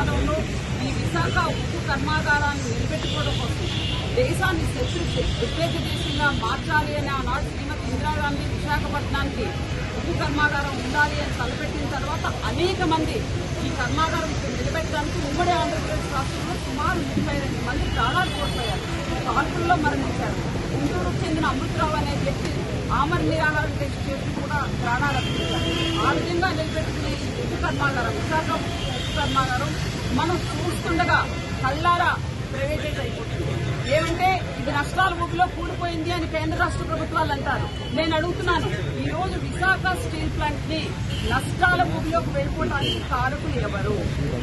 విధానంలో ఈ విశాఖ ఉక్కు కర్మాగారాన్ని నిలబెట్టుకోవడం కోసం దేశాన్ని శత్రు ఉద్వేగ దేశంగా మార్చాలి అని ఆనాడు శ్రీమతి ఇందిరాగాంధీ విశాఖపట్నానికి ఉక్కు కర్మాగారం ఉండాలి అని తలపెట్టిన తర్వాత అనేక మంది ఈ కర్మాగారం నిలబెట్టడానికి ఉమ్మడి ఆంధ్రప్రదేశ్ రాష్ట్రంలో సుమారు ముప్పై రెండు మంది ప్రాణాలు కోల్పోయారు. కాల్పుల్లో మరణించారు. గుంటూరుకు చెందిన అమృతరావు అనే వ్యక్తి ఆమర నిరాహారం చేసి చేసి కూడా ప్రాణాలు అర్పించారు. ఆ విధంగా నిలబెట్టుకునే ఈ ఉక్కు కర్మాగారం విశాఖ శర్మ గారు మనం చూస్తుండగా కళ్ళారా ప్రైవేటైజ్ అయిపోతుంది ఏమంటే ఇది నష్టాల ఊపిలో కూలిపోయింది అని కేంద్ర రాష్ట్ర ప్రభుత్వాలు అంటారు. నేను అడుగుతున్నాను ఈ రోజు విశాఖ స్టీల్ ప్లాంట్ని నష్టాల ఊపిలోకి వెళ్ళిపోవడానికి కారకులు ఎవరు?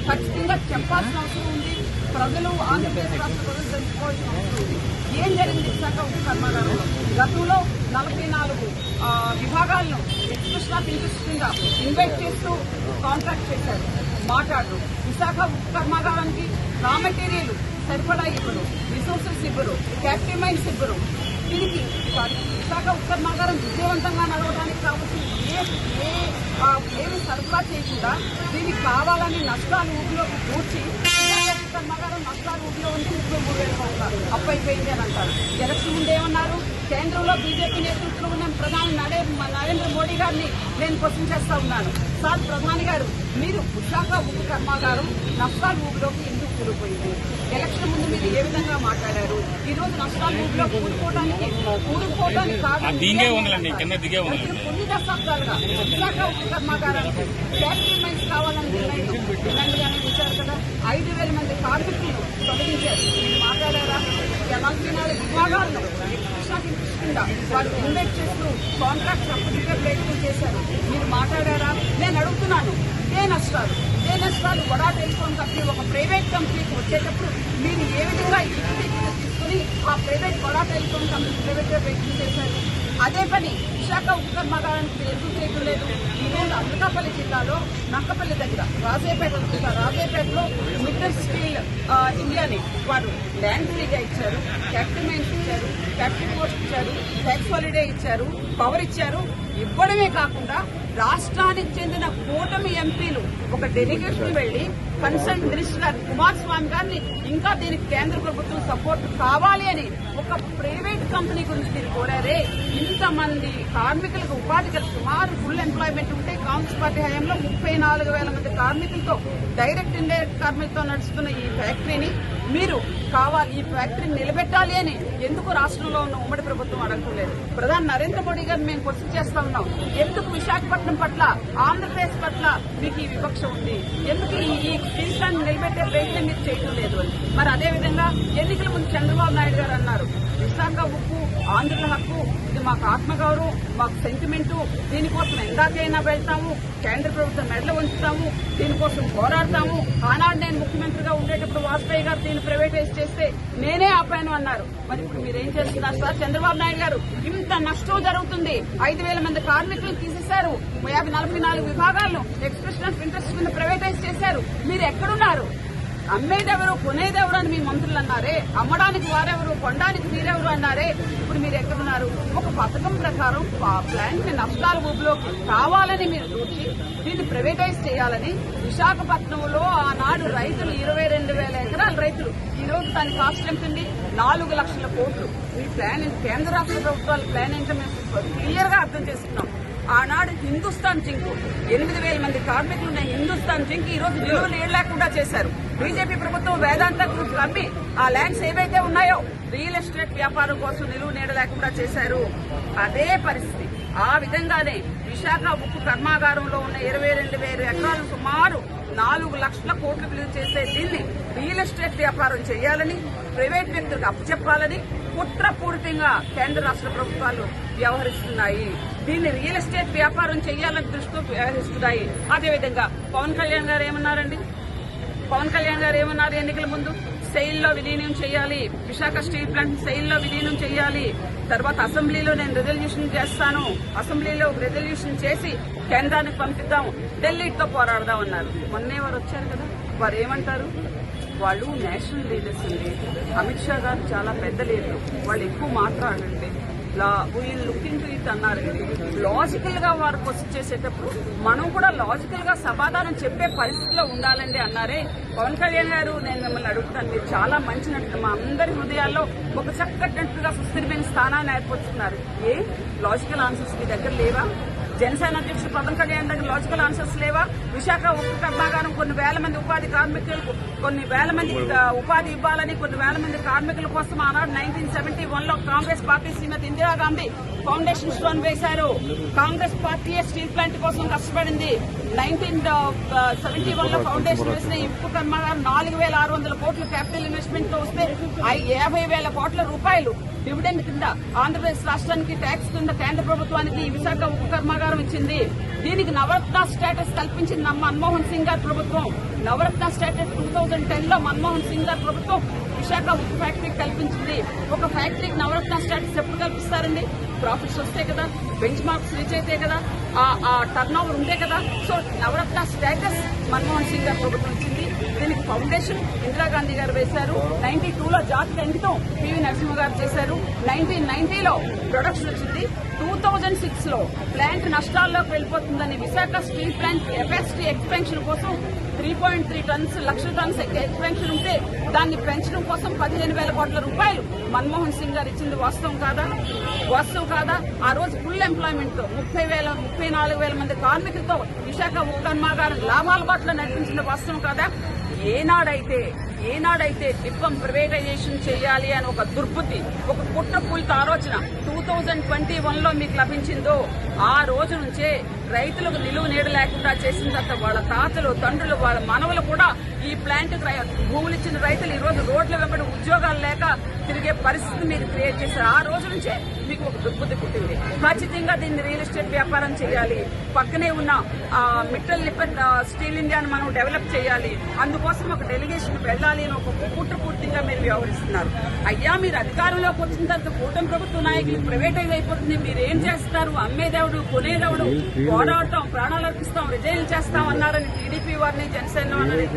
ఖచ్చితంగా చెప్పాల్సిన అవసరం ఉంది. ప్రజలు ఆంధ్రప్రదేశ్ రాష్ట్ర ప్రజలు తెలుసుకోవాల్సిన అవసరం ఉంది. ఏం జరిగింది? విశాఖ ఉక్కు కర్మాగారంలో గతంలో నలభై నాలుగు విభాగాలను ఎక్స్ప్రెషన్ ఆఫ్ ఇంట్రెస్ట్ కింద ఇన్వైట్ చేస్తూ కాంట్రాక్ట్ చేశారు. మాట్లాడరు. విశాఖ ఉక్కు కర్మాగారానికి రా మెటీరియల్ సరిపడా ఇవ్వరు. రిసోర్సెస్ ఇవ్వరు. క్యాపిటల్ మైన్స్ ఇవ్వరు. దీనికి విశాఖ ఉక్కు కర్మాగారం విజయవంతంగా నడవడానికి కావచ్చు ఏ ఏ ఏమి సరఫరా చేయకుండా దీనికి కావాలని నష్టాలు ఊపిలోకి పూడ్చి కర్మాగారం నష్టాలు ఉంచి ముప్పై మూడు వేల కోట్ల అప్పు అయిపోయింది అని అంటారు ఎలక్షన్ ముందు ఏమన్నారు? కేంద్రంలో బీజేపీ నేతృత్వంలో ఉన్న ప్రధాని నరే నరేంద్ర మోడీ గారిని నేను క్వశ్చన్ చేస్తా ఉన్నాను. సార్ ప్రధాని గారు మీరు విశాఖ ఉక్కు కర్మాగారం నష్టాల ఊపిలోకి ఎందుకు కూలిపోయింది? ఎలక్షన్ ముందు మీరు ఏ విధంగా మాట్లాడారు? ఈ రోజు నష్టాల ఊపిలో కూలిపోవడానికి కూలిపోవడానికి కారణం దిగే అంటారు. కింద దిగే. అయితే కొన్ని దశాబ్దాలుగా విశాఖ ఉక్కు కర్మాగారానికి ఫ్యాక్టరీ మైన్స్ కావాలని గానే ఇచ్చారు కదా? కార్మికులు తొలగించారు మీరు మాట్లాడారా నలభై నాలుగు విభాగాల్లో విశాఖ కింద వాళ్ళు ఇన్వెస్ట్ చేస్తూ కాంట్రాక్ట్ అప్పటికే ప్రయత్నం చేశారు మీరు మాట్లాడారా నేను అడుగుతున్నాను ఇదే నష్టాలు ఏ నష్టాలు వడా టెలిఫోన్ కంపెనీ ఒక ప్రైవేట్ కంపెనీకి వచ్చేటప్పుడు మీరు ఏ విధంగా ఈక్విటీ తీసుకుని ఆ ప్రైవేట్ వడా టెలిఫోన్ కంపెనీ ప్రైవేట్ ప్రయత్నం చేశారు అదే పని విశాఖ ఉపకర్మాగారానికి కర్మాగారానికి ఎందుకు చేయడం లేదు. ఈరోజు రోజు అనకాపల్లి జిల్లాలో నక్కపల్లి దగ్గర రాజేపేట రాజేపేటలో మిట్టర్ స్టీల్ ఇండియాని వారు ల్యాండ్ ఫ్రీగా ఇచ్చారు. క్యాపిటల్ ఇచ్చారు క్యాపిటల్ పోస్ట్ ఇచ్చారు ట్యాక్స్ హాలిడే ఇచ్చారు పవర్ ఇచ్చారు. ఇవ్వడమే కాకుండా రాష్ట్రానికి చెందిన కూటమి ఎంపీలు ఒక డెలిగేషన్ వెళ్ళి కన్సర్న్ మినిస్టర్ కుమారస్వామి గారిని ఇంకా దీనికి కేంద్ర ప్రభుత్వం సపోర్ట్ కావాలి అని ఒక ప్రైవేట్ కంపెనీ గురించి మీరు కోరారే. ఇంతమంది కార్మికులకు ఉపాధి కలిసి సుమారు ఫుల్ ఎంప్లాయ్మెంట్ ఉంటే కాంగ్రెస్ పార్టీ హయాంలో ముప్పై నాలుగు వేల మంది కార్మికులతో డైరెక్ట్ ఇండైరెక్ట్ కార్మికులతో నడుస్తున్న ఈ ఫ్యాక్టరీని మీరు కావాలి ఈ ఫ్యాక్టరీని నిలబెట్టాలి అని ఎందుకు రాష్ట్రంలో ఉన్న ఉమ్మడి ప్రభుత్వం అడగలేదు ప్రధాని నరేంద్ర మోడీ గారిని మేము క్వశ్చన్ చేస్తా ఉన్నాం. ఎందుకు విశాఖపట్నం పట్ల ఆంధ్రప్రదేశ్ పట్ల మీకు ఈ వివక్ష ఉంది? ఎందుకు ఈ ఈ నిలబెట్టే ప్రయత్నం మీరు చేయడం లేదు అని? మరి అదే విధంగా ఎన్నికల ముందు చంద్రబాబు నాయుడు గారు అన్నారు విశాఖ ఉప్పు ఆంధ్రుల హక్కు ఇది మాకు ఆత్మగౌరవం మాకు సెంటిమెంటు దీనికోసం ఎందాకైనా వెళ్తాము కేంద్ర ప్రభుత్వం మెడలు ఉంచుతాము దీనికోసం పోరాడతాము. ఆనాడు నేను ముఖ్యమంత్రిగా ఉండేటప్పుడు వాజ్పేయి గారు దీన్ని ప్రైవేటైజ్ చేస్తే నేనే ఆపాను అన్నారు. మరి ఇప్పుడు మీరేం చేస్తున్నారు సార్? చంద్రబాబు నాయుడు గారు ఇంత నష్టం జరుగుతుంది. ఐదు వేల మంది కార్మికులు తీసేశారు. యాభై నలభై నాలుగు విభాగాలను ఎక్స్ప్రెషన్ ఆఫ్ ఇంట్రెస్ట్ కింద ప్రైవేటైజ్ చేశారు. మీరు ఎక్కడున్నారు? అమ్మేదెవరు కొనేదెవరు అని మీ మంత్రులు అన్నారే అమ్మడానికి వారెవరు కొనడానికి మీరెవరు అన్నారే ఇప్పుడు మీరు ఎక్కడున్నారు? ఒక పథకం ప్రకారం ప్లాంట్ని నష్టాల ఊబిలోకి కావాలని మీరు చూసి దీన్ని ప్రైవేటైజ్ చేయాలని విశాఖపట్నంలో ఆనాడు రైతులు ఇరవై రెండు వేల ఎకరాల రైతులు ఈ రోజు దాని కాస్ట్ ఎంత ఉంది నాలుగు లక్షల కోట్లు. ఈ ప్లాన్ కేంద్ర రాష్ట్ర ప్రభుత్వాల ప్లాన్ ఏంటో మేము క్లియర్గా అర్థం చేసుకున్నాం. ఆనాడు హిందుస్థాన్ జింక్ ఎనిమిది వేల మంది కార్మికులు ఉన్న హిందుస్థాన్ జింక్ ఈ రోజు నిలువ లేకుండా చేశారు. బీజేపీ ప్రభుత్వం వేదాంత గ్రూప్ అమ్మి ఆ ల్యాండ్స్ ఏవైతే ఉన్నాయో రియల్ ఎస్టేట్ వ్యాపారం కోసం నిలువ నీడ లేకుండా చేశారు. అదే పరిస్థితి. ఆ విధంగానే విశాఖ ఉక్కు కర్మాగారంలో ఉన్న ఇరవై రెండు వేల ఎకరాలు సుమారు నాలుగు లక్షల కోట్లు విలువ చేసే దీన్ని రియల్ ఎస్టేట్ వ్యాపారం చేయాలని ప్రైవేట్ వ్యక్తులకు అప్పచెప్పాలని కుట్రపూరితంగా కేంద్ర రాష్ట్ర ప్రభుత్వాలు వ్యవహరిస్తున్నాయి. దీన్ని రియల్ ఎస్టేట్ వ్యాపారం చేయాలని దృష్టితో వ్యవహరిస్తున్నాయి. అదేవిధంగా పవన్ కళ్యాణ్ గారు ఏమన్నారండి? పవన్ కళ్యాణ్ గారు ఏమన్నారు ఎన్నికల ముందు? సెయిల్లో విలీనం చేయాలి. విశాఖ స్టీల్ ప్లాంట్ సెయిల్లో విలీనం చేయాలి. తర్వాత అసెంబ్లీలో నేను రెజల్యూషన్ చేస్తాను. అసెంబ్లీలో రెజల్యూషన్ చేసి కేంద్రానికి పంపిద్దాం. ఢిల్లీతో పోరాడదాం అన్నారు. మొన్నే వారు వచ్చారు కదా. వారు ఏమంటారు? వాళ్ళు నేషనల్ లీడర్స్ అండి. అమిత్ షా గారు చాలా పెద్ద లీడర్ వాళ్ళు ఎక్కువ మాట్లాడండి. వీళ్ళు లుకింగ్ టు ఇట్ అన్నారు. లాజికల్గా వారు క్వశ్చన్ చేసేటప్పుడు మనం కూడా లాజికల్గా సమాధానం చెప్పే పరిస్థితిలో ఉండాలండి అన్నారే పవన్ కళ్యాణ్ గారు. నేను మిమ్మల్ని అడుగుతాను మీరు చాలా మంచి నటుడు. మా అందరి హృదయాల్లో ఒక చక్కటి నటుడుగా సుస్థిరమైన స్థానాన్ని ఏర్పరుచుకున్నారు ఏ? లాజికల్ ఆన్సర్స్ మీ దగ్గర లేవా? జనసేన అధ్యక్షుడు పవన్ కళ్యాణ్ దగ్గర లాజికల్ ఆన్సర్స్ లేవా? విశాఖ ఉక్కు కర్మాగారం కొన్ని వేల మంది ఉపాధి కార్మికులకు కొన్ని వేల మంది ఉపాధి ఇవ్వాలని కొన్ని వేల మంది కార్మికుల కోసం ఆనాడు నైన్టీన్ సెవెంటీ వన్లో Congress party Shrimati Indira Gandhi foundation stone వేశారు. కాంగ్రెస్ పార్టీ స్టీల్ ప్లాంట్ కోసం కష్టపడింది. నైన్టీన్ సెవెంటీ వన్లో ఫౌండేషన్ వేసిన ఉక్కు కర్మాగారం నాలుగు వేల ఆరు వందల కోట్ల క్యాపిటల్ ఇన్వెస్ట్మెంట్తో వస్తే యాభై వేల కోట్ల రూపాయలు డివిడెండ్ కింద ఆంధ్రప్రదేశ్ రాష్ట్రానికి ట్యాక్స్ కింద కేంద్ర ప్రభుత్వానికి విశాఖ ఉక్కు కర్మాగారం ఇచ్చింది. దీనికి నవరత్న స్టేటస్ కల్పించింది మన్మోహన్ సింగ్ గారి ప్రభుత్వం. నవరత్న స్టేటస్ టూ థౌజండ్ టెన్లో మన్మోహన్ సింగ్ గారి ప్రభుత్వం విశాఖ ఉక్కు ఫ్యాక్టరీ కల్పించింది. ఒక ఫ్యాక్టరీకి నవరత్న స్టేటస్ ఎప్పుడు కల్పిస్తారండి? ప్రాఫిట్స్ వస్తే కదా బెంచ్ మార్క్స్ రీచ్ అయితే కదా ఆ టర్న్ ఓవర్ ఉంటే కదా. సో నవరత్న స్టేటస్ మన్మోహన్ సింగ్ గారి ప్రభుత్వం ఇచ్చింది. దీనికి ఫౌండేషన్ ఇందిరాగాంధీ గారు వేశారు. నైన్టీ టూలో జాతికి అంకితం పివి నరసింహ గారు చేశారు. నైన్టీన్ నైన్టీలో ప్రొడక్షన్ వచ్చింది. టూ థౌజండ్ సిక్స్లో ప్లాంట్ నష్టాల్లోకి వెళ్ళిపోతుందని Visakha steel plant FST expansion కోసం three point three tons lakh tons expansion ఉంటే దాన్ని పెంచడం కోసం పదిహేను వేల కోట్ల రూపాయలు మన్మోహన్ సింగ్ గారు ఇచ్చింది వాస్తవం కాదా? వాస్తవం కాదా? ఆ రోజు ఫుల్ ఎంప్లాయ్మెంట్తో ముప్పై వేల ముప్పై నాలుగు వేల మంది కార్మికులతో విశాఖ ఉక్కు కర్మాగారం లాభాలు అందుబాటులో నడిపించిన వాస్తవం కదా. ఏనాడైతే ఏనాడైతే డిప్పం ప్రైవేటైజేషన్ చేయాలి అని ఒక దుర్బుద్ధి ఒక కుట్ర పూలిత ఆలోచన టూ థౌజండ్ ట్వంటీ వన్లో మీకు లభించిందో ఆ రోజు నుంచే రైతులకు నిలువ నీడ లేకుండా చేసిన తర్వాత వాళ్ళ తాతలు తండ్రులు వాళ్ళ మనవలు కూడా ఈ ప్లాంట్ భూములు ఇచ్చిన రైతులు ఈరోజు రోడ్ల వెంబడి ఉద్యోగాలు లేక తిరిగే పరిస్థితి మీరు క్రియేట్ చేశారు. ఆ రోజు నుంచే ఒక దుర్బుద్ధి పుట్టింది. ఖచ్చితంగా దీన్ని రియల్ ఎస్టేట్ వ్యాపారం చేయాలి. పక్కనే ఉన్న మిట్టల్ లిప్పర్ ఆ, స్టీల్ ఇండియాను మనం డెవలప్ చేయాలి. అందుకోసం ఒక డెలిగేషన్ వెళ్ళాలి అని ఒక కుట్ర పూర్తిగా మీరు వ్యవహరిస్తున్నారు. అయ్యా మీరు అధికారంలోకి వచ్చిన తర్వాత కూటమి ప్రభుత్వ నాయకులు ప్రైవేటైజ్ అయిపోతుంది. మీరు ఏం చేస్తారు? అమ్మేదేవుడు? కొనేదేవుడు? పోరాడతాం ప్రాణాలు అర్పిస్తాం రిజైన్ చేస్తాం అన్నారని టీడీపీ వారిని జనసేన వారిని